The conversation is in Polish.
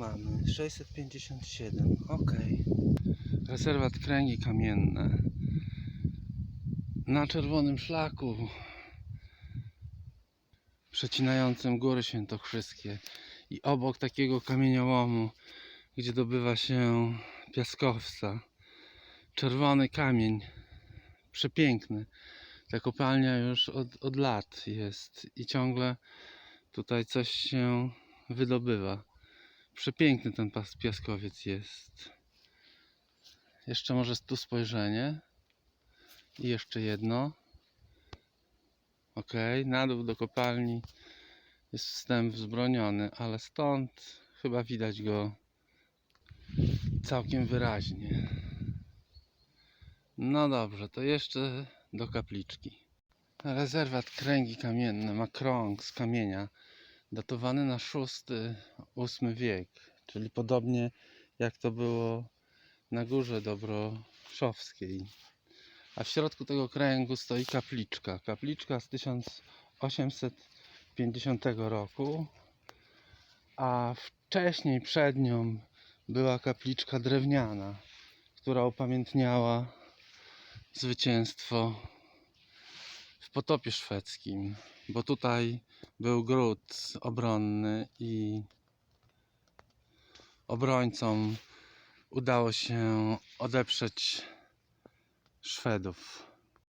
mamy? 657, ok. Rezerwat Kręgi Kamienne. Na czerwonym szlaku przecinającym góry świętokrzyskie i obok takiego kamieniołomu, gdzie dobywa się piaskowca. Czerwony kamień, przepiękny. Ta kopalnia już od, od lat jest i ciągle tutaj coś się wydobywa. Przepiękny ten pas- piaskowiec jest. Jeszcze może tu spojrzenie. I jeszcze jedno. Ok, na dół do kopalni jest wstęp wzbroniony, ale stąd chyba widać go całkiem wyraźnie. No dobrze, to jeszcze do kapliczki. Rezerwat Kręgi Kamienne ma krąg z kamienia datowany na VI-VIII wiek, czyli podobnie jak to było na górze Dobroszowskiej. A w środku tego kręgu stoi kapliczka. Kapliczka z 1850 roku, a wcześniej przed nią była kapliczka drewniana, która upamiętniała zwycięstwo potopie szwedzkim, bo tutaj był gród obronny i obrońcom udało się odeprzeć Szwedów.